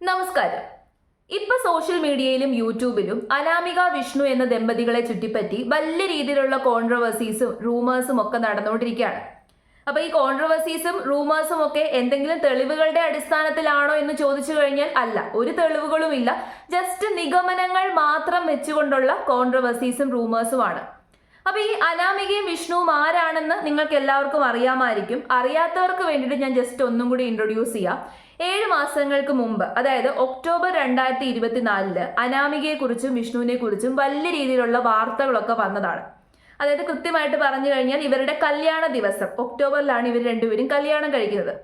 നമസ്കാരം. ഇപ്പൊ സോഷ്യൽ മീഡിയയിലും യൂട്യൂബിലും അനാമിക വിഷ്ണു എന്ന ദമ്പതികളെ ചുറ്റിപ്പറ്റി വലിയ രീതിയിലുള്ള കോൺട്രവേഴ്സീസും റൂമേഴ്സും ഒക്കെ നടന്നുകൊണ്ടിരിക്കുകയാണ്. അപ്പൊ ഈ കോൺട്രവേഴ്സീസും റൂമേഴ്സും ഒക്കെ എന്തെങ്കിലും തെളിവുകളുടെ അടിസ്ഥാനത്തിലാണോ എന്ന് ചോദിച്ചു കഴിഞ്ഞാൽ അല്ല ഒരു തെളിവുകളും ഇല്ല. ജസ്റ്റ് നിഗമനങ്ങൾ മാത്രം വെച്ചുകൊണ്ടുള്ള കോൺട്രവേഴ്സീസും റൂമേഴ്സുമാണ് അപ്പൊ ഈ അനാമികയും വിഷ്ണുവും ആരാണെന്ന് നിങ്ങൾക്ക് എല്ലാവർക്കും അറിയാമായിരിക്കും. അറിയാത്തവർക്ക് വേണ്ടിയിട്ട് ഞാൻ ജസ്റ്റ് ഒന്നും കൂടി ഇൻട്രൊഡ്യൂസ് ചെയ്യാം. ഏഴ് മാസങ്ങൾക്ക് മുമ്പ് അതായത് ഒക്ടോബർ രണ്ടായിരത്തി ഇരുപത്തിനാലിൽ അനാമികയെ കുറിച്ചും വിഷ്ണുവിനെ കുറിച്ചും വലിയ രീതിയിലുള്ള വാർത്തകളൊക്കെ വന്നതാണ്. അതായത് കൃത്യമായിട്ട് പറഞ്ഞു കഴിഞ്ഞാൽ ഇവരുടെ കല്യാണ ദിവസം ഒക്ടോബറിലാണ് ഇവർ രണ്ടുപേരും കല്യാണം കഴിക്കുന്നത്.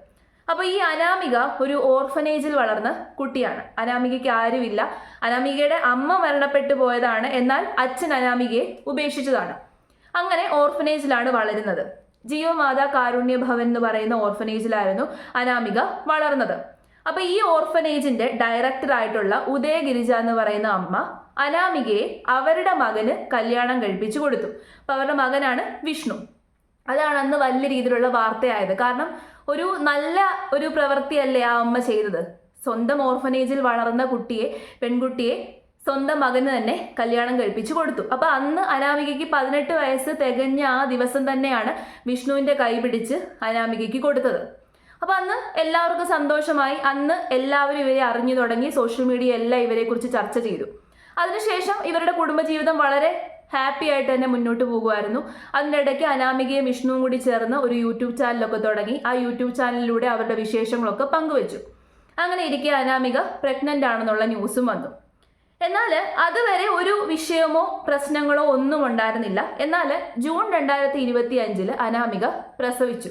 അപ്പോൾ ഈ അനാമിക ഒരു ഓർഫനേജിൽ വളർന്ന കുട്ടിയാണ്. അനാമികയ്ക്ക് ആരുമില്ല. അനാമികയുടെ അമ്മ മരണപ്പെട്ടു പോയതാണ്. എന്നാൽ അച്ഛൻ അനാമികയെ ഉപേക്ഷിച്ചതാണ്. അങ്ങനെ ഓർഫനേജിലാണ് വളരുന്നത്. ജീവമാതാ കാരുണ്യ ഭവൻ എന്ന് പറയുന്ന ഓർഫനേജിലായിരുന്നു അനാമിക വളർന്നത്. അപ്പൊ ഈ ഓർഫനേജിന്റെ ഡയറക്ടർ ആയിട്ടുള്ള ഉദയ ഗിരിജ എന്ന് പറയുന്ന അമ്മ അനാമികയെ അവരുടെ മകന് കല്യാണം കഴിപ്പിച്ചു കൊടുത്തു. അപ്പൊ അവരുടെ മകനാണ് വിഷ്ണു. അതാണ് അന്ന് വലിയ രീതിയിലുള്ള വാർത്തയായത്. കാരണം ഒരു നല്ല ഒരു പ്രവൃത്തിയല്ലേ ആ അമ്മ ചെയ്തത്? സ്വന്തം ഓർഫനേജിൽ വളർന്ന കുട്ടിയെ പെൺകുട്ടിയെ സ്വന്തം മകന് തന്നെ കല്യാണം കഴിപ്പിച്ചു കൊടുത്തു. അപ്പൊ അന്ന് അനാമികയ്ക്ക് പതിനെട്ട് വയസ്സ് തികഞ്ഞ ആ ദിവസം തന്നെയാണ് വിഷ്ണുവിന്റെ കൈ പിടിച്ച് അനാമികയ്ക്ക് കൊടുത്തത്. അപ്പൊ അന്ന് എല്ലാവർക്കും സന്തോഷമായി. അന്ന് എല്ലാവരും ഇവരെ അറിഞ്ഞു തുടങ്ങി. സോഷ്യൽ മീഡിയ എല്ലാം ഇവരെ കുറിച്ച് ചർച്ച ചെയ്തു. അതിനുശേഷം ഇവരുടെ കുടുംബജീവിതം വളരെ ഹാപ്പി ആയിട്ട് തന്നെ മുന്നോട്ട് പോകുമായിരുന്നു. അതിനിടയ്ക്ക് അനാമികയും വിഷ്ണുവും കൂടി ചേർന്ന് ഒരു യൂട്യൂബ് ചാനലൊക്കെ തുടങ്ങി. ആ യൂട്യൂബ് ചാനലിലൂടെ അവരുടെ വിശേഷങ്ങളൊക്കെ പങ്കുവച്ചു. അങ്ങനെ ഇരിക്കെ അനാമിക പ്രഗ്നന്റ് ആണെന്നുള്ള ന്യൂസും വന്നു. എന്നാൽ അതുവരെ ഒരു വിഷയമോ പ്രശ്നങ്ങളോ ഒന്നും ഉണ്ടായിരുന്നില്ല. എന്നാൽ ജൂൺ രണ്ടായിരത്തി ഇരുപത്തി അഞ്ചിൽ അനാമിക പ്രസവിച്ചു.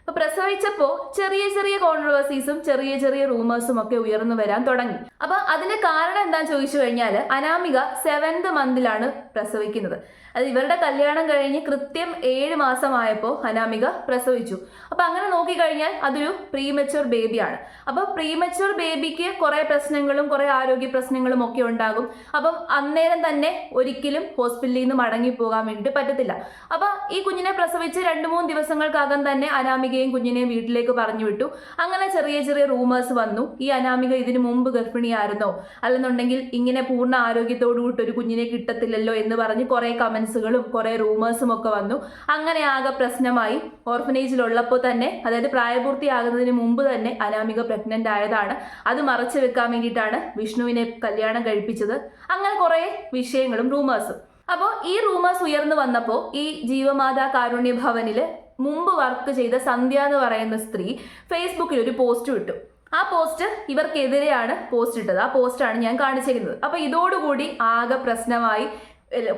അപ്പൊ പ്രസവിച്ചപ്പോ ചെറിയ ചെറിയ കോൺട്രവേഴ്സീസും ചെറിയ ചെറിയ റൂമേഴ്സും ഒക്കെ ഉയർന്നു വരാൻ തുടങ്ങി. അപ്പൊ അതിന്റെ കാരണം എന്താന്ന് ചോദിച്ചു കഴിഞ്ഞാൽ അനാമിക സെവൻത് മന്തിലാണ് പ്രസവിക്കുന്നത്. അത് ഇവരുടെ കല്യാണം കഴിഞ്ഞ് കൃത്യം ഏഴ് മാസമായപ്പോൾ അനാമിക പ്രസവിച്ചു. അപ്പൊ അങ്ങനെ നോക്കിക്കഴിഞ്ഞാൽ അതൊരു പ്രീമച്യൂർ ബേബിയാണ് അപ്പൊ പ്രീമച്യൂർ ബേബിക്ക് കുറെ പ്രശ്നങ്ങളും കുറെ ആരോഗ്യ പ്രശ്നങ്ങളും ഒക്കെ ഉണ്ടാകും. അപ്പം അന്നേരം തന്നെ ഒരിക്കലും ഹോസ്പിറ്റലിൽ നിന്ന് മടങ്ങി പോകാൻ വേണ്ടിയിട്ട് പറ്റത്തില്ല. അപ്പൊ ഈ കുഞ്ഞിനെ പ്രസവിച്ച് രണ്ട് മൂന്ന് ദിവസങ്ങൾക്കകം തന്നെ അനാമികയും കുഞ്ഞിനെയും വീട്ടിലേക്ക് പറഞ്ഞു വിട്ടു. അങ്ങനെ ചെറിയ ചെറിയ റൂമേഴ്സ് വന്നു. ഈ അനാമിക ഇതിനു മുമ്പ് ഗർഭിണിയായിരുന്നോ അല്ലെന്നുണ്ടെങ്കിൽ ഇങ്ങനെ പൂർണ ആരോഗ്യത്തോടു കൂടി ഒരു കുഞ്ഞിനെ കിട്ടത്തില്ലല്ലോ എന്ന് പറഞ്ഞ് കുറെ കമന്റ്സുകളും കുറെ റൂമേഴ്സും ഒക്കെ വന്നു. അങ്ങനെ ആകെ പ്രശ്നമായി. ഓർഫനേജിലുള്ളപ്പോൾ തന്നെ അതായത് പ്രായപൂർത്തിയാകുന്നതിന് മുമ്പ് തന്നെ അനാമിക പ്രഗ്നന്റ് ആയതാണ്. അത് മറച്ചു വെക്കാൻ വേണ്ടിയിട്ടാണ് വിഷ്ണുവിനെ കല്യാണം കഴിപ്പിച്ചത്. അങ്ങനെ കുറെ വിഷയങ്ങളും റൂമേഴ്സും അപ്പോൾ ഈ റൂമേഴ്സ് ഉയർന്നു വന്നപ്പോൾ ഈ ജീവമാതാ കാരുണ്യ ഭവനിൽ മുമ്പ് വർക്ക് ചെയ്ത സന്ധ്യ എന്ന് പറയുന്ന സ്ത്രീ ഫേസ്ബുക്കിൽ ഒരു പോസ്റ്റ് വിട്ടു ആ പോസ്റ്റ് ഇവർക്കെതിരെയാണ് പോസ്റ്റ് ഇട്ടത്. ആ പോസ്റ്റാണ് ഞാൻ കാണിച്ചിരിക്കുന്നത് അപ്പോൾ ഇതോടുകൂടി ആകെ പ്രശ്നമായി.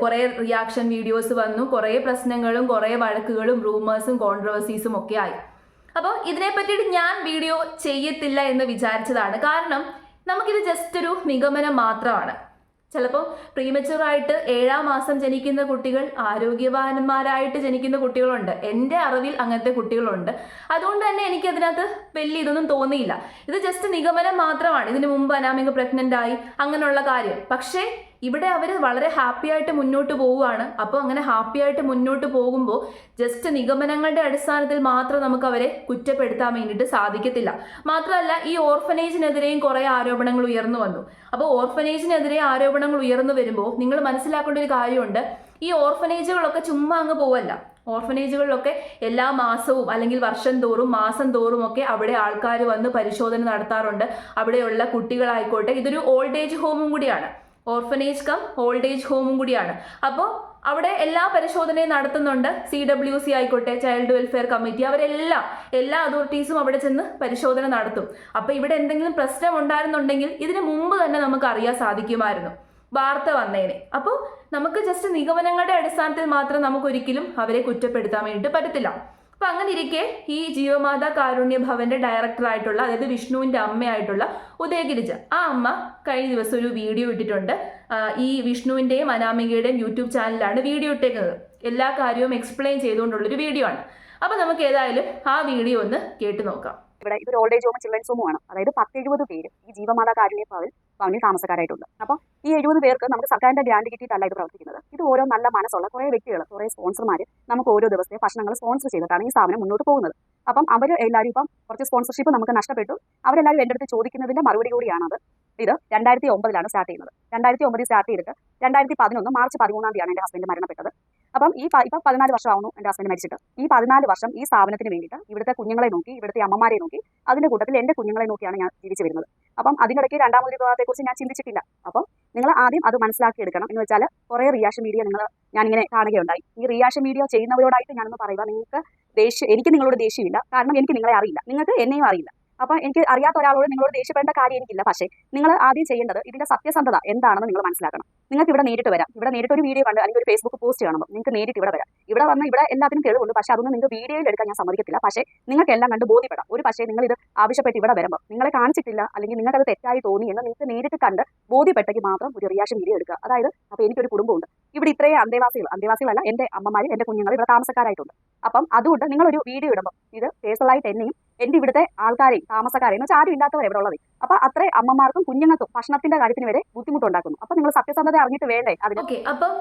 കുറേ റിയാക്ഷൻ വീഡിയോസ് വന്നു കുറേ പ്രശ്നങ്ങളും കുറേ വഴക്കുകളും റൂമേഴ്സും കോൺട്രവേഴ്സീസും ഒക്കെ ആയി. അപ്പോൾ ഇതിനെ പറ്റിയിട്ട് ഞാൻ വീഡിയോ ചെയ്യത്തില്ല എന്ന് വിചാരിച്ചതാണ്. കാരണം നമുക്കിത് ജസ്റ്റ് ഒരു നിഗമനം മാത്രമാണ്. ചിലപ്പോൾ പ്രീമച്ചുറായിട്ട് ഏഴാം മാസം ജനിക്കുന്ന കുട്ടികൾ ആരോഗ്യവാന്മാരായിട്ട് ജനിക്കുന്ന കുട്ടികളുണ്ട്. എന്റെ അറിവിൽ അങ്ങനത്തെ കുട്ടികളുണ്ട്. അതുകൊണ്ട് തന്നെ എനിക്ക് അതിനകത്ത് വലിയ ഇതൊന്നും തോന്നിയില്ല. ഇത് ജസ്റ്റ് നിഗമനം മാത്രമാണ്. ഇതിനു മുമ്പ് അനാമിക പ്രഗ്നന്റ് ആയി അങ്ങനെയുള്ള കാര്യം. പക്ഷേ ഇവിടെ അവർ വളരെ ഹാപ്പി ആയിട്ട് മുന്നോട്ട് പോവുകയാണ്. അപ്പോൾ അങ്ങനെ ഹാപ്പി ആയിട്ട് മുന്നോട്ട് പോകുമ്പോൾ ജസ്റ്റ് നിഗമനങ്ങളുടെ അടിസ്ഥാനത്തിൽ മാത്രം നമുക്ക് അവരെ കുറ്റപ്പെടുത്താൻ വേണ്ടിയിട്ട് സാധിക്കത്തില്ല. മാത്രമല്ല ഈ ഓർഫനേജിനെതിരെയും കുറേ ആരോപണങ്ങൾ ഉയർന്നു വന്നു. അപ്പോൾ ഓർഫനേജിനെതിരെ ആരോപണങ്ങൾ ഉയർന്നു വരുമ്പോൾ നിങ്ങൾ മനസ്സിലാക്കേണ്ട ഒരു കാര്യമുണ്ട്. ഈ ഓർഫനേജുകളൊക്കെ ചുമ്മാ അങ്ങ് പോവല്ല. ഓർഫനേജുകളിലൊക്കെ എല്ലാ മാസവും അല്ലെങ്കിൽ വർഷം തോറും മാസം തോറും ഒക്കെ അവിടെ ആൾക്കാർ വന്ന് പരിശോധന നടത്താറുണ്ട്. അവിടെയുള്ള കുട്ടികളായിക്കോട്ടെ ഇതൊരു ഓൾഡ് ഏജ് ഹോമും കൂടിയാണ്. ഓർഫനേജ് കം ഓൾഡ് ഏജ് ഹോമും കൂടിയാണ്. അപ്പോൾ അവിടെ എല്ലാ പരിശോധനയും നടത്തുന്നുണ്ട്. സി ഡബ്ല്യു സി ആയിക്കോട്ടെ ചൈൽഡ് വെൽഫെയർ കമ്മിറ്റി അവരെല്ലാം എല്ലാ അതോറിറ്റീസും അവിടെ ചെന്ന് പരിശോധന നടത്തും. അപ്പോൾ ഇവിടെ എന്തെങ്കിലും പ്രശ്നം ഉണ്ടായിരുന്നുണ്ടെങ്കിൽ ഇതിനു മുമ്പ് തന്നെ നമുക്ക് അറിയാൻ സാധിക്കുമായിരുന്നു. വാർത്ത വന്നേനെ. അപ്പോൾ നമുക്ക് ജസ്റ്റ് നിഗമനങ്ങളുടെ അടിസ്ഥാനത്തിൽ മാത്രം നമുക്കൊരിക്കലും അവരെ കുറ്റപ്പെടുത്താൻ വേണ്ടിയിട്ട് പറ്റത്തില്ല. അപ്പൊ അങ്ങനെ ഇരിക്കെ ഈ ജീവമാതാ കാരുണ്യ ഭവന്റെ ഡയറക്ടറായിട്ടുള്ള അതായത് വിഷ്ണുവിന്റെ അമ്മയായിട്ടുള്ള ഉദയഗിരിജ. ആ അമ്മ കഴിഞ്ഞ ദിവസം ഒരു വീഡിയോ ഇട്ടിട്ടുണ്ട്. ഈ വിഷ്ണുവിന്റെയും അനാമികയുടെയും യൂട്യൂബ് ചാനലിലാണ് വീഡിയോ ഇട്ടേക്കുന്നത്. എല്ലാ കാര്യവും എക്സ്പ്ലെയിൻ ചെയ്തുകൊണ്ടുള്ള ഒരു വീഡിയോ ആണ്. അപ്പൊ നമുക്ക് ഏതായാലും ആ വീഡിയോ ഒന്ന് കേട്ടു നോക്കാം. ഇവിടെ ഇതൊരു ഓൾഡ് ഏജ് ഹോം ചിൽഡ്രൻസ് ഹോമുമാണ് അതായത് പത്തെഴുപത് പേര് ഈ ജീവമാതാ കാരുണ്യ ഭവൻ ഭവനിൽ താമസക്കാരായിട്ടുണ്ട്. അപ്പോൾ ഈ എഴുപത് പേർക്ക് നമുക്ക് സർക്കാരിന്റെ ഗ്രാൻഡ് കിട്ടിയിട്ടല്ല ഇത് പ്രവർത്തിക്കുന്നത്. ഇത് ഓരോ നല്ല മനസ്സുള്ള കുറേ വ്യക്തികൾ കുറേ സ്പോൺസർമാർ നമുക്ക് ഓരോ ദിവസത്തെ ഭക്ഷണങ്ങൾ സ്പോൺസർ ചെയ്തിട്ടാണ് ഈ സ്ഥാപനം മുന്നോട്ട് പോകുന്നത്. അപ്പം അവർ എല്ലാവരും ഇപ്പം കുറച്ച് സ്പോൺസർഷിപ്പ് നമുക്ക് നഷ്ടപ്പെട്ടു. അവരെല്ലാവരും എന്റെ അടുത്ത് ചോദിക്കുന്നതിന്റെ മറുപടി കൂടിയാണത്. ഇത് രണ്ടായിരത്തി ഒമ്പതിലാണ് സ്റ്റാർട്ട് ചെയ്യുന്നത്. രണ്ടായിരത്തി ഒമ്പതിൽ സ്റ്റാർട്ട് ചെയ്തിട്ട് രണ്ടായിരത്തി പതിനൊന്ന് മാർച്ച് പതിമൂന്നാം തീയതിയാണ് എന്റെ ഹസ്ബൻഡ് മരണപ്പെട്ടത്. അപ്പം ഈ ഇപ്പം പതിനാല് വർഷമാവുന്നു എന്റെ ഹസ്ബൻഡ് മരിച്ചിട്ട്. ഈ പതിനാല് വർഷം ഈ സ്ഥാപനത്തിന് വേണ്ടിയിട്ട് ഇവിടുത്തെ കുഞ്ഞുങ്ങളെ നോക്കി ഇവിടുത്തെ അമ്മമാരെ നോക്കി അതിന്റെ കൂട്ടത്തിൽ എന്റെ കുഞ്ഞുങ്ങളെ നോക്കിയാണ് ഞാൻ ജീവിച്ചു വരുന്നത്. അപ്പം അതിനിടയ്ക്ക് രണ്ടാമതൊരു വിഭാഗത്തെക്കുറിച്ച് ഞാൻ ചിന്തിച്ചിട്ടില്ല. അപ്പം നിങ്ങൾ ആദ്യം അത് മനസ്സിലാക്കി എടുക്കണം എന്ന് വെച്ചാൽ കുറേ റിയാഷൻ മീഡിയ നിങ്ങൾ ഞാനിങ്ങനെ കാണുകയുണ്ടായി. ഈ റിയാഷൻ മീഡിയ ചെയ്യുന്നവരോടായിട്ട് ഞാനൊന്ന് പറയുക. നിങ്ങൾക്ക് ദേഷ്യം എനിക്ക് നിങ്ങളോട് ദേഷ്യമില്ല. കാരണം എനിക്ക് നിങ്ങളെ അറിയില്ല. നിങ്ങൾക്ക് എന്നെയും അറിയില്ല. അപ്പം എനിക്ക് അറിയാത്ത ഒരാളോട് നിങ്ങളോട് ദേഷ്യപ്പെടേണ്ട കാര്യം എനിക്കില്ല. പക്ഷേ നിങ്ങൾ ആദ്യം ചെയ്യേണ്ടത് ഇതിന്റെ സത്യസന്ധത എന്താണെന്ന് നിങ്ങൾ മനസ്സിലാക്കണം. നിങ്ങൾക്ക് ഇവിടെ നേരിട്ട് വരാം. ഇവിടെ നേരിട്ട് ഒരു വീഡിയോ കണ്ട് അല്ലെങ്കിൽ ഒരു ഫേസ്ബുക്ക് പോസ്റ്റ് കാണുമ്പോൾ നിങ്ങൾക്ക് നേരിട്ട് ഇവിടെ വരാം. ഇവിടെ വന്ന് ഇവിടെ എല്ലാത്തിനും തെളിവുണ്ട് പക്ഷേ അതൊന്നും നിങ്ങൾക്ക് വീഡിയോയിൽ എടുക്കാൻ ഞാൻ സമ്മതിക്കത്തില്ല. പക്ഷേ നിങ്ങൾക്ക് എല്ലാം കണ്ട് ബോധ്യപ്പെടാം. ഒരു പക്ഷേ നിങ്ങൾ ഇത് ആവശ്യപ്പെട്ട് ഇവിടെ വരുമ്പോൾ നിങ്ങളെ കാണിച്ചിട്ടില്ല അല്ലെങ്കിൽ നിങ്ങൾക്ക് അത് തെറ്റായി തോന്നി എന്ന് നിങ്ങൾക്ക് നേരിട്ട് കണ്ട് ബോധ്യപ്പെട്ടെങ്കിൽ മാത്രം ഒരു റിയാക്ഷൻ വീഡിയോ എടുക്കുക. അതായത് അപ്പോൾ എനിക്കൊരു കുടുംബമുണ്ട്. ഇവിടെ ഇത്രയും അന്തേവാസികൾ അന്തേവാസികളല്ല എന്റെ അമ്മമാർ എന്റെ കുഞ്ഞുങ്ങൾ ഇവിടെ താമസക്കാരായിട്ടുണ്ട്. അപ്പം അതുകൊണ്ട് നിങ്ങളൊരു വീഡിയോ ഇടുമ്പോൾ ഇത് പേഴ്സണലായിട്ട് എന്നെയും എന്റെ ഇവിടുത്തെ ആൾക്കാരെയും താമസക്കാരെയും എന്ന് വെച്ചാൽ ആരും ഇല്ലാത്തവർ ഇവിടെ ഉള്ളത് അപ്പം അത്രേ അമ്മമാർക്കും കുഞ്ഞുങ്ങൾക്കും ഭക്ഷണത്തിന്റെ കാര്യത്തിന് വരെ ബുദ്ധിമുട്ടുണ്ടാക്കുന്നു. അപ്പോൾ നിങ്ങൾ സത്യസന്ധത അറിഞ്ഞിട്ട് വേണ്ടേ? ഓക്കെ അപ്പം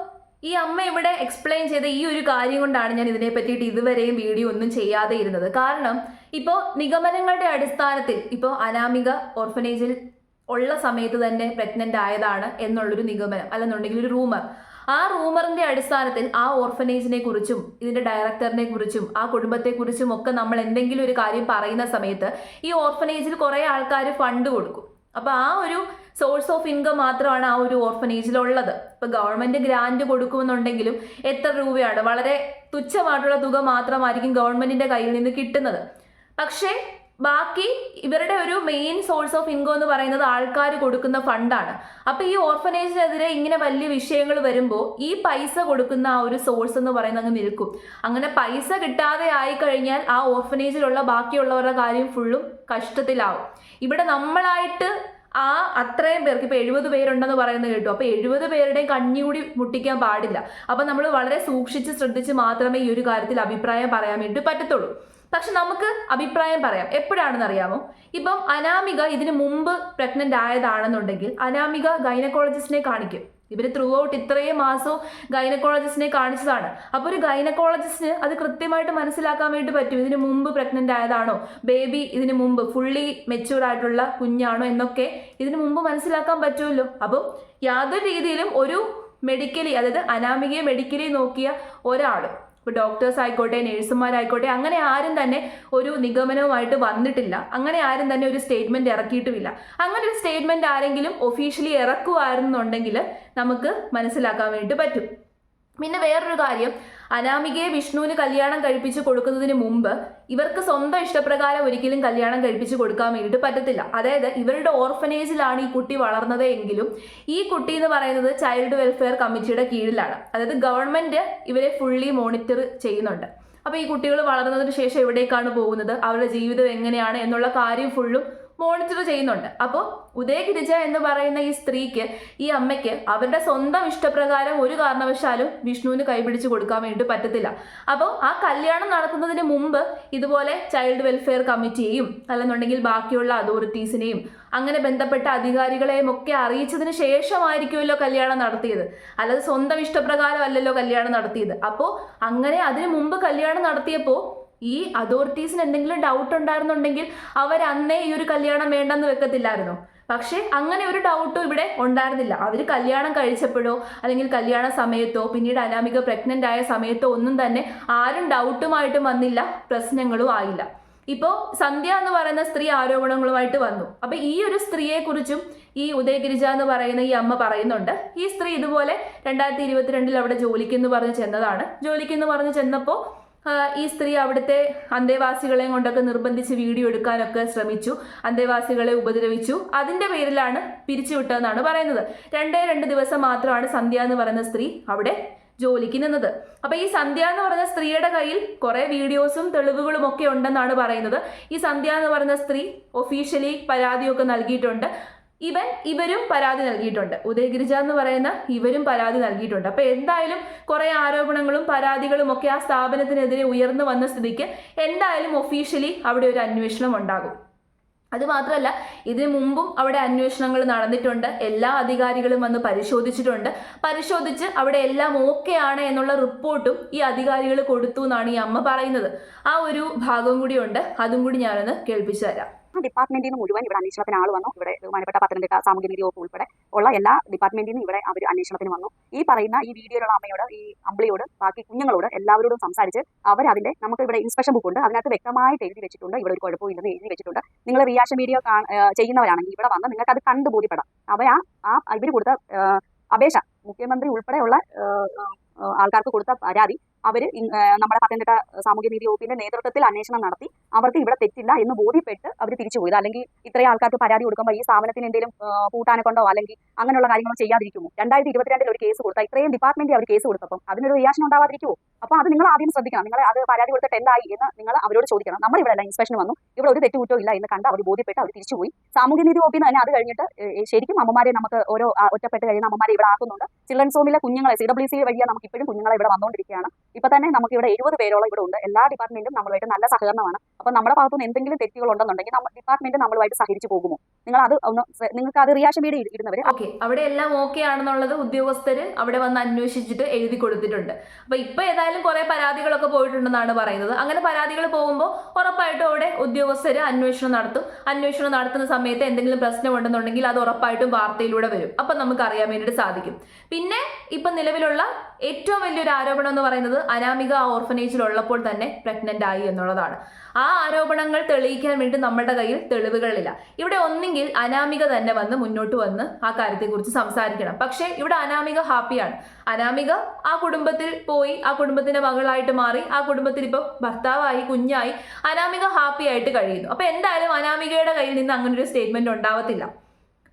ഈ അമ്മ ഇവിടെ എക്സ്പ്ലെയിൻ ചെയ്ത ഈ ഒരു കാര്യം കൊണ്ടാണ് ഞാൻ ഇതിനെ പറ്റിയിട്ട് ഇതുവരെയും വീഡിയോ ഒന്നും ചെയ്യാതെ ഇരുന്നത്. കാരണം ഇപ്പോ നിഗമനങ്ങളുടെ അടിസ്ഥാനത്തിൽ ഇപ്പോ അനാമിക ഓർഫനേജിൽ ഉള്ള സമയത്ത് തന്നെ പ്രഗ്നന്റ് ആയതാണ് എന്നുള്ളൊരു നിഗമനം അല്ലെന്നുണ്ടെങ്കിൽ ഒരു റൂമർ ആ റൂമറിന്റെ അടിസ്ഥാനത്തിൽ ആ ഓർഫനേജിനെ കുറിച്ചും ഇതിന്റെ ഡയറക്ടറിനെ കുറിച്ചും ആ കുടുംബത്തെ കുറിച്ചും ഒക്കെ നമ്മൾ എന്തെങ്കിലും ഒരു കാര്യം പറയുന്ന സമയത്ത് ഈ ഓർഫനേജിൽ കുറേ ആൾക്കാർ ഫണ്ട് കൊടുക്കും. അപ്പൊ ആ ഒരു സോഴ്സ് ഓഫ് ഇൻകം മാത്രമാണ് ആ ഒരു ഓർഫനേജിലുള്ളത് ഇപ്പൊ ഗവൺമെന്റ് ഗ്രാന്റ് കൊടുക്കുമെന്നുണ്ടെങ്കിലും എത്ര രൂപയാണ്? വളരെ തുച്ഛമായിട്ടുള്ള തുക മാത്രമായിരിക്കും ഗവൺമെന്റിന്റെ കയ്യിൽ നിന്ന് കിട്ടുന്നത്. പക്ഷേ ബാക്കി ഇവരുടെ ഒരു മെയിൻ സോഴ്സ് ഓഫ് ഇൻകം എന്ന് പറയുന്നത് ആൾക്കാർ കൊടുക്കുന്ന ഫണ്ടാണ് അപ്പൊ ഈ ഓർഫനേജിനെതിരെ ഇങ്ങനെ വലിയ വിഷയങ്ങൾ വരുമ്പോൾ ഈ പൈസ കൊടുക്കുന്ന ആ ഒരു സോഴ്സ് എന്ന് പറയുന്നത് അങ്ങ് നിൽക്കും. അങ്ങനെ പൈസ കിട്ടാതെ ആയി കഴിഞ്ഞാൽ ആ ഓർഫനേജിലുള്ള ബാക്കിയുള്ളവരുടെ കാര്യം ഫുള്ളും കഷ്ടത്തിലാവും. ഇവിടെ നമ്മളായിട്ട് ആ അത്രയും പേർക്ക് ഇപ്പൊ എഴുപത് പേരുണ്ടെന്ന് പറയുന്നത് കേട്ടു. അപ്പൊ എഴുപത് പേരുടെയും കഞ്ഞി കൂടി മുട്ടിക്കാൻ പാടില്ല. അപ്പൊ നമ്മൾ വളരെ സൂക്ഷിച്ച് ശ്രദ്ധിച്ച് മാത്രമേ ഈ ഒരു കാര്യത്തിൽ അഭിപ്രായം പറയാൻ വേണ്ടി പറ്റത്തുള്ളൂ. പക്ഷെ നമുക്ക് അഭിപ്രായം പറയാം. എപ്പോഴാണെന്ന് അറിയാമോ ഇപ്പം അനാമിക ഇതിന് മുമ്പ് പ്രഗ്നന്റ് ആയതാണെന്നുണ്ടെങ്കിൽ അനാമിക ഗൈനക്കോളജിസ്റ്റിനെ കാണിക്കും. ഇവർ ത്രൂ ഔട്ട് ഇത്രയും മാസവും ഗൈനക്കോളജിസ്റ്റിനെ കാണിച്ചതാണ്. അപ്പോൾ ഒരു ഗൈനക്കോളജിസ്റ്റിന് അത് കൃത്യമായിട്ട് മനസ്സിലാക്കാൻ വേണ്ടി പറ്റും. ഇതിന് മുമ്പ് പ്രഗ്നന്റ് ആയതാണോ? ബേബി ഇതിന് മുമ്പ് ഫുള്ളി മെച്യൂർ ആയിട്ടുള്ള കുഞ്ഞാണോ എന്നൊക്കെ ഇതിന് മുമ്പ് മനസ്സിലാക്കാൻ പറ്റുമല്ലോ. അപ്പം യാതൊരു രീതിയിലും ഒരു മെഡിക്കലി അതായത് അനാമികയെ മെഡിക്കലി നോക്കിയ ഒരാളും ഇപ്പോൾ ഡോക്ടേഴ്സ് ആയിക്കോട്ടെ നേഴ്സുമാരായിക്കോട്ടെ അങ്ങനെ ആരും തന്നെ ഒരു നിഗമനവുമായിട്ട് വന്നിട്ടില്ല. അങ്ങനെ ആരും തന്നെ ഒരു സ്റ്റേറ്റ്മെന്റ് ഇറക്കിയിട്ടുമില്ല. അങ്ങനെ ഒരു സ്റ്റേറ്റ്മെന്റ് ആരെങ്കിലും ഒഫീഷ്യലി ഇറക്കുമായിരുന്നുണ്ടെങ്കിൽ നമുക്ക് മനസ്സിലാക്കാൻ വേണ്ടി പറ്റും. പിന്നെ വേറൊരു കാര്യം അനാമികയെ വിഷ്ണുവിന് കല്യാണം കഴിപ്പിച്ച് കൊടുക്കുന്നതിന് മുമ്പ് ഇവർക്ക് സ്വന്തം ഇഷ്ടപ്രകാരം ഒരിക്കലും കല്യാണം കഴിപ്പിച്ച് കൊടുക്കാൻ വേണ്ടിയിട്ട് പറ്റത്തില്ല. അതായത് ഇവരുടെ ഓർഫനേജിലാണ് ഈ കുട്ടി വളർന്നത് എങ്കിലും ഈ കുട്ടി എന്ന് പറയുന്നത് ചൈൽഡ് വെൽഫെയർ കമ്മിറ്റിയുടെ കീഴിലാണ്. അതായത് ഗവൺമെന്റ് ഇവരെ ഫുള്ളി മോണിറ്റർ ചെയ്യുന്നുണ്ട്. അപ്പോൾ ഈ കുട്ടികൾ വളർന്നതിന് ശേഷം എവിടേക്കാണ് പോകുന്നത്? അവരുടെ ജീവിതം എങ്ങനെയാണ്? എന്നുള്ള കാര്യം ഫുള്ളും മോണിറ്റർ ചെയ്യുന്നുണ്ട്. അപ്പോൾ ഉദയഗിരിജ എന്ന് പറയുന്ന ഈ സ്ത്രീക്ക് ഈ അമ്മയ്ക്ക് അവരുടെ സ്വന്തം ഇഷ്ടപ്രകാരം ഒരു കാരണവശാലും വിഷ്ണുവിന് കൈപിടിച്ച് കൊടുക്കാൻ വേണ്ടി പറ്റത്തില്ല. അപ്പോൾ ആ കല്യാണം നടത്തുന്നതിന് മുമ്പ് ഇതുപോലെ ചൈൽഡ് വെൽഫെയർ കമ്മിറ്റിയെയും അല്ലെന്നുണ്ടെങ്കിൽ ബാക്കിയുള്ള അതോറിറ്റീസിനെയും അങ്ങനെ ബന്ധപ്പെട്ട അധികാരികളെയും ഒക്കെ അറിയിച്ചതിന് ശേഷമായിരിക്കുമല്ലോ കല്യാണം നടത്തിയത്. അല്ലാതെ സ്വന്തം ഇഷ്ടപ്രകാരം അല്ലല്ലോ കല്യാണം നടത്തിയത്. അപ്പോൾ അങ്ങനെ അതിനു മുമ്പ് കല്യാണം നടത്തിയപ്പോൾ ഈ അതോറിറ്റീസിന് എന്തെങ്കിലും ഡൗട്ട് ഉണ്ടായിരുന്നുണ്ടെങ്കിൽ അവർ അന്നേ ഈ ഒരു കല്യാണം വേണ്ടെന്ന് വെക്കത്തില്ലായിരുന്നു. പക്ഷേ അങ്ങനെ ഒരു ഡൗട്ടും ഇവിടെ ഉണ്ടായിരുന്നില്ല. അവർ കല്യാണം കഴിച്ചപ്പോഴോ അല്ലെങ്കിൽ കല്യാണ സമയത്തോ പിന്നീട് അനാമിക പ്രഗ്നന്റ് ആയ സമയത്തോ ഒന്നും തന്നെ ആരും ഡൗട്ടുമായിട്ടും വന്നില്ല പ്രശ്നങ്ങളും ആയില്ല. ഇപ്പോൾ സന്ധ്യ എന്ന് പറയുന്ന സ്ത്രീ ആരോപണങ്ങളുമായിട്ട് വന്നു. അപ്പോൾ ഈ ഒരു സ്ത്രീയെക്കുറിച്ചും ഈ ഉദയഗിരിജ എന്ന് പറയുന്ന ഈ അമ്മ പറയുന്നുണ്ട്. ഈ സ്ത്രീ ഇതുപോലെ രണ്ടായിരത്തി ഇരുപത്തിരണ്ടിൽ അവിടെ ജോലിക്കെന്ന് പറഞ്ഞ് ചെന്നതാണ്. ജോലിക്ക് എന്ന് പറഞ്ഞ് ചെന്നപ്പോൾ ഈ സ്ത്രീ അവിടുത്തെ അന്തേവാസികളെയും കൊണ്ടൊക്കെ നിർബന്ധിച്ച് വീഡിയോ എടുക്കാനൊക്കെ ശ്രമിച്ചു അന്തേവാസികളെ ഉപദ്രവിച്ചു. അതിന്റെ പേരിലാണ് പിരിച്ചുവിട്ടതെന്നാണ് പറയുന്നത്. രണ്ടേ രണ്ട് ദിവസം മാത്രമാണ് സന്ധ്യ എന്ന് പറയുന്ന സ്ത്രീ അവിടെ ജോലിക്ക് നിന്നത്. അപ്പൊ ഈ സന്ധ്യ എന്ന് പറയുന്ന സ്ത്രീയുടെ കയ്യിൽ കുറെ വീഡിയോസും തെളിവുകളും ഒക്കെ ഉണ്ടെന്നാണ് പറയുന്നത്. ഈ സന്ധ്യ എന്ന് പറയുന്ന സ്ത്രീ ഒഫീഷ്യലി പരാതിയൊക്കെ നൽകിയിട്ടുണ്ട്. ഇവൻ ഇവരും പരാതി നൽകിയിട്ടുണ്ട്. ഉദയഗിരിജ എന്ന് പറയുന്ന ഇവരും പരാതി നൽകിയിട്ടുണ്ട്. അപ്പൊ എന്തായാലും കുറെ ആരോപണങ്ങളും പരാതികളും ഒക്കെ ആ സ്ഥാപനത്തിനെതിരെ ഉയർന്നു വന്ന സ്ഥിതിക്ക് എന്തായാലും ഒഫീഷ്യലി അവിടെ ഒരു അന്വേഷണം ഉണ്ടാകും. അത് മാത്രമല്ല ഇതിനു മുമ്പും അവിടെ അന്വേഷണങ്ങൾ നടന്നിട്ടുണ്ട്. എല്ലാ അധികാരികളും വന്ന് പരിശോധിച്ചിട്ടുണ്ട്. പരിശോധിച്ച് അവിടെ എല്ലാം ഓക്കെ ആണ് എന്നുള്ള റിപ്പോർട്ടും ഈ അധികാരികൾ കൊടുത്തു എന്നാണ് ഈ അമ്മ പറയുന്നത്. ആ ഒരു ഭാഗം കൂടിയുണ്ട് അതും കൂടി ഞാനൊന്ന് കേൾപ്പിച്ചു തരാം. ഡിപ്പാർട്ട്മെന്റിൽ നിന്ന് മുഴുവൻ ഇവിടെ അന്വേഷണത്തിന് ആൾ വന്നു. ഇവിടെ ബഹുമാനപ്പെട്ട പത്തനംതിട്ട സാമൂഹ്യ നീതി വകുപ്പ് ഉൾപ്പെടെ ഉള്ള എല്ലാ ഡിപ്പാർട്ട്മെന്റിൽ നിന്ന് ഇവിടെ അവർ അന്വേഷണത്തിന് വന്നു. ഈ പറയുന്ന ഈ വീഡിയോയിലുള്ള അമ്മയോട് ഈ അമ്പിളിയോട് ബാക്കി കുഞ്ഞുങ്ങളോട് എല്ലാവരോടും സംസാരിച്ച് അവർ അതിന്റെ നമുക്ക് ഇവിടെ ഇൻസ്പെക്ഷൻ ബുക്ക് ഉണ്ട്. അതിനകത്ത് വ്യക്തമായിട്ട് എഴുതി വെച്ചിട്ടുണ്ട്. ഇവിടെ ഒരു കുഴപ്പമില്ലെന്ന് എഴുതി വെച്ചിട്ടുണ്ട്. നിങ്ങൾ റിയാക്ഷൻ വീഡിയോ ചെയ്യുന്നവരാണെങ്കിൽ ഇവിടെ വന്ന് നിങ്ങൾക്ക് അത് കണ്ടു ബോധ്യപ്പെടാം. അവ ആ ഇവർ കൊടുത്ത അപേക്ഷ മുഖ്യമന്ത്രി ഉൾപ്പെടെയുള്ള ആൾക്കാർക്ക് കൊടുത്ത പരാതി അവർ നമ്മുടെ പത്തനംതിട്ട സാമൂഹ്യ നീതി വകുപ്പിന്റെ നേതൃത്വത്തിൽ അന്വേഷണം നടത്തി. അവർക്ക് ഇവിടെ തെറ്റില്ല എന്ന് ബോധ്യപ്പെട്ട് അവർ തിരിച്ചു പോയത് അല്ലെങ്കിൽ ഇത്രയും ആൾക്കാർക്ക് പരാതി കൊടുക്കുമ്പോൾ ഈ സ്ഥാപനത്തിന് എന്തെങ്കിലും പൂട്ടാനെ കൊണ്ടോ അല്ലെങ്കിൽ അങ്ങനെയുള്ള കാര്യങ്ങളോ ചെയ്യാതിരിക്കുമോ? രണ്ടായിരത്തി ഇരുപത്തിരണ്ടിൽ ഒരു കേസ് കൊടുത്താൽ ഇത്രയും ഡിപ്പാർട്ട്മെന്റ് അവർ കേസ് കൊടുത്തപ്പോൾ അതിനൊരു റിയാക്ഷൻ ഉണ്ടാവാതിരിക്കുമോ അപ്പോൾ അത് നിങ്ങൾ ആദ്യം ശ്രദ്ധിക്കണം. നിങ്ങൾ അത് പരാതി കൊടുത്തിട്ട് എന്തായി എന്ന് നിങ്ങൾ അവരോട് ചോദിക്കണം. നമ്മൾ ഇവിടെ അല്ല ഇൻസ്പെക്ഷൻ വന്നു. ഇവിടെ ഒരു തെറ്റുകുറ്റോ ഇല്ല എന്ന് കണ്ട് അവർ ബോധ്യപ്പെട്ട് അവർ തിരിച്ചുപോയി സാമൂഹ്യനീതി വകുപ്പിൽ നിന്ന് തന്നെ അത് കഴിഞ്ഞിട്ട് ശരിക്കും അമ്മമാരെ നമുക്ക് ഓരോ ഒറ്റപ്പെട്ട് കഴിയുന്ന അമ്മമാരെ ഇവിടെ ആക്കുന്നുണ്ട്. ചിൽഡ്രൻസ് ഹോമിലെ കുഞ്ഞുങ്ങളെ സി ഡബ്ല്യു സി വഴിയാണ് നമുക്ക് ഇപ്പോഴും കുഞ്ഞുങ്ങളെ ഇവിടെ വന്നുകൊണ്ടിരിക്കുകയാണ് ഇപ്പൊ തന്നെ നമുക്ക് ഇവിടെ എഴുപത് പേരോളം ഇവിടെ ഉണ്ട്. എല്ലാ ഡിപ്പാർട്ട്മെന്റും നമ്മളുമായിട്ട് നല്ല സഹകരണമാണ്. അപ്പൊ നമ്മുടെ ഭാഗത്തുനിന്ന് എന്തെങ്കിലും തെറ്റുകൾ ഉണ്ടെന്നുണ്ടെങ്കിൽ ഡിപ്പാർട്ട്മെന്റ് നമ്മളുമായിട്ട് സഹകരിച്ചു പോകുമോ? നിങ്ങൾ അത് ഒന്ന് നിങ്ങൾക്ക് അത് റിയാഷൻ മീഡിയ ഇടുന്നവർ ഓക്കെ അവിടെ എല്ലാം ഓക്കെ ആണെന്നുള്ളത് ഉദ്യോഗസ്ഥര് അവിടെ വന്ന് അന്വേഷിച്ചിട്ട് എഴുതി കൊടുത്തിട്ടുണ്ട്. അപ്പൊ ഇപ്പൊ ഏതായാലും കുറെ പരാതികളൊക്കെ പോയിട്ടുണ്ടെന്നാണ് പറയുന്നത്. അങ്ങനെ പരാതികൾ പോകുമ്പോൾ ഉറപ്പായിട്ടും അവിടെ ഉദ്യോഗസ്ഥര് അന്വേഷണം നടത്തും. അന്വേഷണം നടത്തുന്ന സമയത്ത് എന്തെങ്കിലും പ്രശ്നം ഉണ്ടെന്നുണ്ടെങ്കിൽ അത് ഉറപ്പായിട്ടും വാർത്തയിലൂടെ വരും. അപ്പൊ നമുക്ക് അറിയാൻ വേണ്ടിയിട്ട് സാധിക്കും. പിന്നെ ഇപ്പൊ നിലവിലുള്ള ഏറ്റവും വലിയൊരു ആരോപണം എന്ന് പറയുന്നത് അനാമിക ആ ഓർഫനേജിൽ ഉള്ളപ്പോൾ തന്നെ പ്രഗ്നന്റ് ആയി എന്നുള്ളതാണ്. ആ ആരോപണങ്ങൾ തെളിയിക്കാൻ വേണ്ടി നമ്മുടെ കയ്യിൽ തെളിവുകളില്ല. ഇവിടെ ഒന്നെങ്കിൽ അനാമിക തന്നെ വന്ന് മുന്നോട്ട് വന്ന് ആ കാര്യത്തെക്കുറിച്ച് സംസാരിക്കണം. പക്ഷേ ഇവിടെ അനാമിക ഹാപ്പിയാണ് അനാമിക ആ കുടുംബത്തിൽ പോയി ആ കുടുംബത്തിന്റെ മകളായിട്ട് മാറി ആ കുടുംബത്തിൽ ഇപ്പോൾ ഭർത്താവായി കുഞ്ഞായി അനാമിക ഹാപ്പി ആയിട്ട് കഴിയുന്നു. അപ്പൊ എന്തായാലും അനാമികയുടെ കയ്യിൽ നിന്ന് അങ്ങനെ ഒരു സ്റ്റേറ്റ്മെന്റ് ഉണ്ടാവത്തില്ല.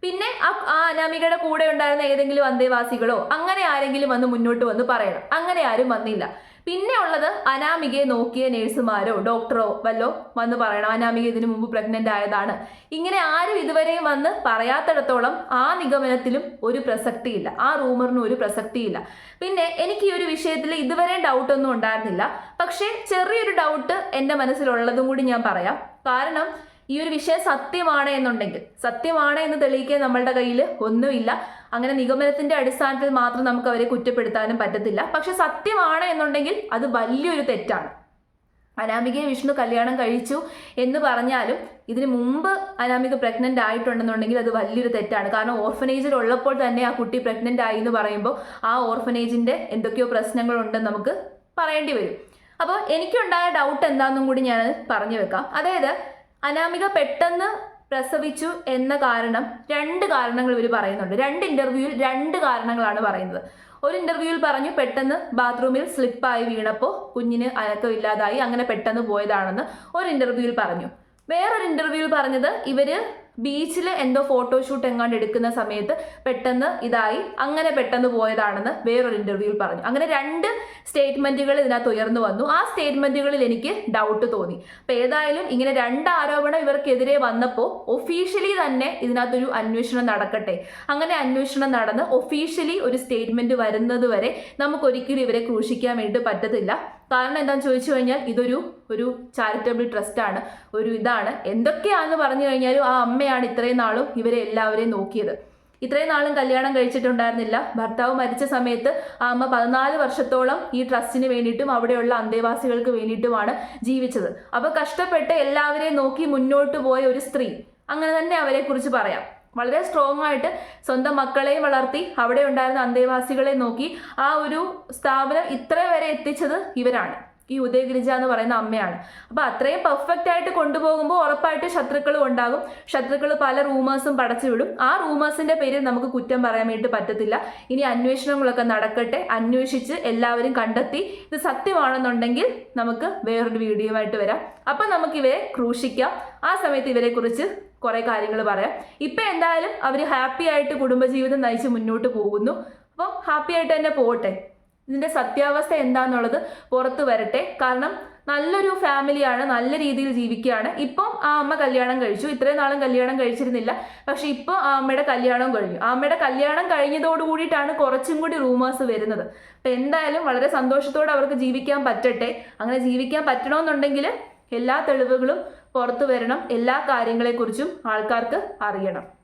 പിന്നെ ആ അനാമികയുടെ കൂടെ ഉണ്ടായിരുന്ന ഏതെങ്കിലും അന്തേവാസികളോ അങ്ങനെ ആരെങ്കിലും വന്ന് മുന്നോട്ട് വന്ന് പറയണം. അങ്ങനെ ആരും വന്നില്ല. പിന്നെ ഉള്ളത് അനാമികയെ നോക്കിയ നേഴ്സുമാരോ ഡോക്ടറോ വല്ലോ വന്ന് പറയണം. അനാമിക ഇതിനു മുമ്പ് പ്രഗ്നന്റ് ആയതാണ്. ഇങ്ങനെ ആരും ഇതുവരെയും വന്ന് പറയാത്തിടത്തോളം ആ നിഗമനത്തിലും ഒരു പ്രസക്തിയില്ല. ആ റൂമറിനും ഒരു പ്രസക്തിയില്ല. പിന്നെ എനിക്ക് ഈ ഒരു വിഷയത്തിൽ ഇതുവരെ ഡൗട്ടൊന്നും ഉണ്ടായിരുന്നില്ല. പക്ഷേ ചെറിയൊരു ഡൗട്ട് എന്റെ മനസ്സിലുള്ളതും കൂടി ഞാൻ പറയാം. കാരണം ഈ ഒരു വിഷയം സത്യമാണ് എന്നുണ്ടെങ്കിൽ സത്യമാണ് എന്ന് തെളിയിക്കാൻ നമ്മളുടെ കയ്യിൽ ഒന്നുമില്ല. അങ്ങനെ നിഗമനത്തിന്റെ അടിസ്ഥാനത്തിൽ മാത്രം നമുക്ക് അവരെ കുറ്റപ്പെടുത്താനും പറ്റത്തില്ല. പക്ഷെ സത്യമാണ് എന്നുണ്ടെങ്കിൽ അത് വലിയൊരു തെറ്റാണ്. അനാമികയെ വിഷ്ണു കല്യാണം കഴിച്ചു എന്ന് പറഞ്ഞാലും ഇതിന് മുമ്പ് അനാമിക പ്രഗ്നന്റ് ആയിട്ടുണ്ടെന്നുണ്ടെങ്കിൽ അത് വലിയൊരു തെറ്റാണ്. കാരണം ഓർഫനേജിൽ ഉള്ളപ്പോൾ തന്നെ ആ കുട്ടി പ്രഗ്നന്റ് ആയി എന്ന് പറയുമ്പോൾ ആ ഓർഫനേജിന്റെ എന്തൊക്കെയോ പ്രശ്നങ്ങളുണ്ടെന്ന് നമുക്ക് പറയേണ്ടി വരും. അപ്പോൾ എനിക്കുണ്ടായ ഡൗട്ട് എന്താണെന്നും കൂടി ഞാൻ പറഞ്ഞു വെക്കാം. അതായത് അനാമിക പെട്ടെന്ന് പ്രസവിച്ചു എന്ന കാരണം രണ്ട് കാരണങ്ങൾ ഇവർ പറയുന്നുണ്ട്. രണ്ട് ഇന്റർവ്യൂവിൽ രണ്ട് കാരണങ്ങളാണ് പറയുന്നത്. ഒരു ഇന്റർവ്യൂവിൽ പറഞ്ഞു പെട്ടെന്ന് ബാത്റൂമിൽ സ്ലിപ്പായി വീണപ്പോൾ കുഞ്ഞിന് അനക്കം ഇല്ലാതായി അങ്ങനെ പെട്ടെന്ന് പോയതാണെന്ന്. ഒരു ഇന്റർവ്യൂവിൽ പറഞ്ഞു. വേറൊരു ഇന്റർവ്യൂവിൽ പറഞ്ഞത് ഇവർ ബീച്ചിൽ എന്തോ ഫോട്ടോഷൂട്ട് എങ്ങാണ്ട് എടുക്കുന്ന സമയത്ത് പെട്ടെന്ന് ഇതായി അങ്ങനെ പെട്ടെന്ന് പോയതാണെന്ന് വേറൊരു ഇന്റർവ്യൂവിൽ പറഞ്ഞു. അങ്ങനെ രണ്ട് സ്റ്റേറ്റ്മെന്റുകൾ ഇതിനകത്ത് ഉയർന്നു വന്നു. ആ സ്റ്റേറ്റ്മെന്റുകളിൽ എനിക്ക് ഡൗട്ട് തോന്നി. അപ്പൊ ഏതായാലും ഇങ്ങനെ രണ്ട് ആരോപണം ഇവർക്കെതിരെ വന്നപ്പോൾ ഒഫീഷ്യലി തന്നെ ഇതിനകത്തൊരു അന്വേഷണം നടക്കട്ടെ. അങ്ങനെ അന്വേഷണം നടന്ന് ഒഫീഷ്യലി ഒരു സ്റ്റേറ്റ്മെന്റ് വരുന്നത് വരെ നമുക്കൊരിക്കലും ഇവരെ ക്രൂശിക്കാൻ വേണ്ടി പറ്റത്തില്ല. കാരണം എന്താണെന്ന് ചോദിച്ചു കഴിഞ്ഞാൽ ഇതൊരു ഒരു ചാരിറ്റബിൾ ട്രസ്റ്റാണ് ഒരു ഇതാണ്. എന്തൊക്കെയാണെന്ന് പറഞ്ഞു കഴിഞ്ഞാലും ആ അമ്മയാണ് ഇത്രയും നാളും ഇവരെ എല്ലാവരെയും നോക്കിയത്. ഇത്രയും നാളും കല്യാണം കഴിച്ചിട്ടുണ്ടായിരുന്നില്ല. ഭർത്താവ് മരിച്ച സമയത്ത് ആ അമ്മ പതിനാല് വർഷത്തോളം ഈ ട്രസ്റ്റിന് വേണ്ടിയിട്ടും അവിടെയുള്ള അന്തേവാസികൾക്ക് വേണ്ടിയിട്ടുമാണ് ജീവിച്ചത്. അപ്പോൾ കഷ്ടപ്പെട്ട് എല്ലാവരെയും നോക്കി മുന്നോട്ട് പോയ ഒരു സ്ത്രീ. അങ്ങനെ തന്നെ അവരെ കുറിച്ച് പറയാം. വളരെ സ്ട്രോങ് ആയിട്ട് സ്വന്തം മക്കളെയും വളർത്തി അവിടെ ഉണ്ടായിരുന്ന അന്തേവാസികളെ നോക്കി ആ ഒരു സ്ഥാപനം ഇത്ര വരെ എത്തിച്ചത് ഇവരാണ്. ഈ ഉദയഗിരിജ എന്ന് പറയുന്ന അമ്മയാണ്. അപ്പൊ അത്രയും പെർഫെക്റ്റ് ആയിട്ട് കൊണ്ടുപോകുമ്പോൾ ഉറപ്പായിട്ട് ശത്രുക്കളും ഉണ്ടാകും. ശത്രുക്കൾ പല റൂമേഴ്സും പടച്ചു വിടും. ആ റൂമേഴ്സിന്റെ പേരിൽ നമുക്ക് കുറ്റം പറയാൻ വേണ്ടി പറ്റത്തില്ല. ഇനി അന്വേഷണങ്ങളൊക്കെ നടക്കട്ടെ. അന്വേഷിച്ച് എല്ലാവരും കണ്ടെത്തി. ഇത് സത്യമാണെന്നുണ്ടെങ്കിൽ നമുക്ക് വേറൊരു വീഡിയോ ആയിട്ട് വരാം. അപ്പം നമുക്ക് ഇവരെ ക്രൂശിക്കാം. ആ സമയത്ത് ഇവരെ കുറിച്ച് കുറെ കാര്യങ്ങൾ പറയാം. ഇപ്പൊ എന്തായാലും അവർ ഹാപ്പി ആയിട്ട് കുടുംബജീവിതം നയിച്ച് മുന്നോട്ട് പോകുന്നു. അപ്പം ഹാപ്പി ആയിട്ട് തന്നെ പോകട്ടെ. ഇതിന്റെ സത്യാവസ്ഥ എന്താന്നുള്ളത് പുറത്തു വരട്ടെ. കാരണം നല്ലൊരു ഫാമിലിയാണ് നല്ല രീതിയിൽ ജീവിക്കുകയാണ്. ഇപ്പം ആ അമ്മ കല്യാണം കഴിച്ചു. ഇത്രയും നാളും കല്യാണം കഴിച്ചിരുന്നില്ല. പക്ഷെ ഇപ്പോൾ ആ അമ്മയുടെ കല്യാണം കഴിഞ്ഞു. ആ അമ്മയുടെ കല്യാണം കഴിഞ്ഞതോട് കൂടിയിട്ടാണ് കുറച്ചും കൂടി റൂമേഴ്സ് വരുന്നത്. അപ്പം എന്തായാലും വളരെ സന്തോഷത്തോടെ അവർക്ക് ജീവിക്കാൻ പറ്റട്ടെ. അങ്ങനെ ജീവിക്കാൻ പറ്റണമെന്നുണ്ടെങ്കിൽ എല്ലാ തെളിവുകളും പുറത്തു വരണം. എല്ലാ കാര്യങ്ങളെക്കുറിച്ചും ആൾക്കാർക്ക് അറിയണം.